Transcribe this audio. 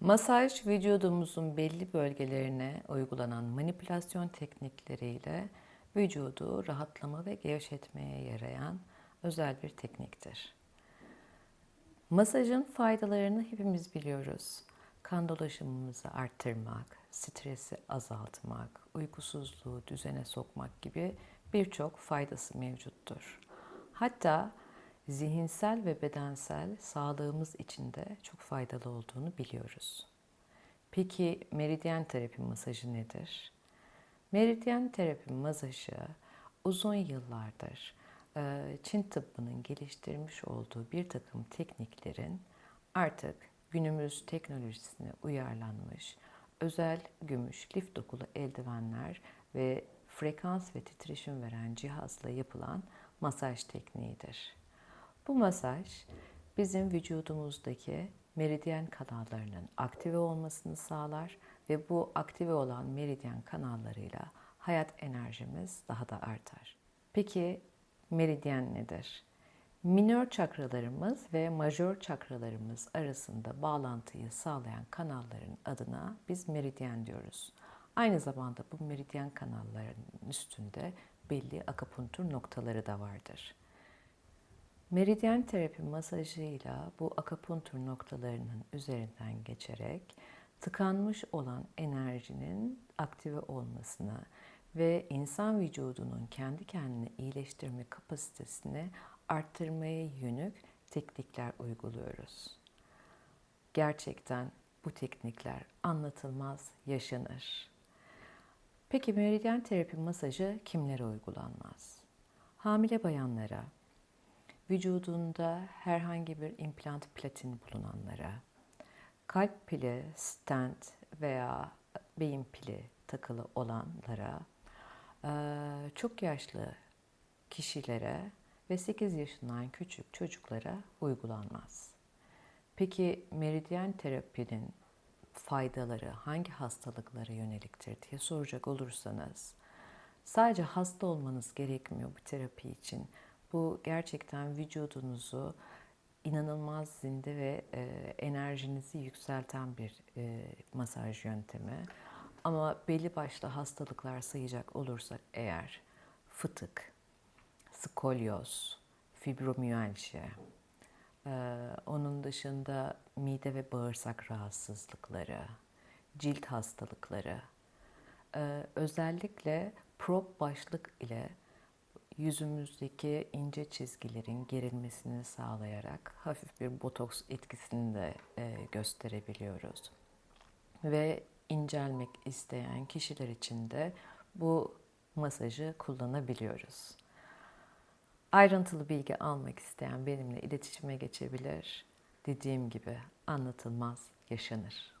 Masaj vücudumuzun belli bölgelerine uygulanan manipülasyon teknikleriyle vücudu rahatlama ve gevşetmeye yarayan özel bir tekniktir. Masajın faydalarını hepimiz biliyoruz. Kan dolaşımımızı arttırmak, stresi azaltmak, uykusuzluğu düzene sokmak gibi birçok faydası mevcuttur. Hatta zihinsel ve bedensel sağlığımız için de çok faydalı olduğunu biliyoruz. Peki meridyen terapi masajı nedir? Meridyen terapi masajı uzun yıllardır e, Çin tıbbının geliştirmiş olduğu bir takım tekniklerin artık günümüz teknolojisine uyarlanmış özel gümüş lif dokulu eldivenler ve frekans ve titreşim veren cihazla yapılan masaj tekniğidir. Bu masaj bizim vücudumuzdaki meridyen kanallarının aktive olmasını sağlar ve bu aktive olan meridyen kanallarıyla hayat enerjimiz daha da artar. Peki meridyen nedir? Minör çakralarımız ve majör çakralarımız arasında bağlantıyı sağlayan kanalların adına biz meridyen diyoruz. Aynı zamanda bu meridyen kanallarının üstünde belli akupunktur noktaları da vardır. Meridyen terapi masajıyla bu akupunktur noktalarının üzerinden geçerek tıkanmış olan enerjinin aktive olmasını ve insan vücudunun kendi kendine iyileştirme kapasitesini arttırmaya yönelik teknikler uyguluyoruz. Gerçekten bu teknikler anlatılmaz yaşanır. Peki meridyen terapi masajı kimlere uygulanmaz? Hamile bayanlara, vücudunda herhangi bir implant platin bulunanlara, kalp pili, stent veya beyin pili takılı olanlara, çok yaşlı kişilere ve 8 yaşından küçük çocuklara uygulanmaz. Peki meridyen terapinin faydaları hangi hastalıklara yöneliktir diye soracak olursanız sadece hasta olmanız gerekmiyor bu terapi için. Bu gerçekten vücudunuzu inanılmaz zinde ve e, enerjinizi yükselten bir e, masaj yöntemi. Ama belli başlı hastalıklar sayacak olursak eğer fıtık, skolyoz, fibromiyalji, ee, onun dışında mide ve bağırsak rahatsızlıkları, cilt hastalıkları, ee, özellikle prop başlık ile yüzümüzdeki ince çizgilerin gerilmesini sağlayarak hafif bir botoks etkisini de e, gösterebiliyoruz. Ve incelmek isteyen kişiler için de bu masajı kullanabiliyoruz. Ayrıntılı bilgi almak isteyen benimle iletişime geçebilir. Dediğim gibi anlatılmaz yaşanır.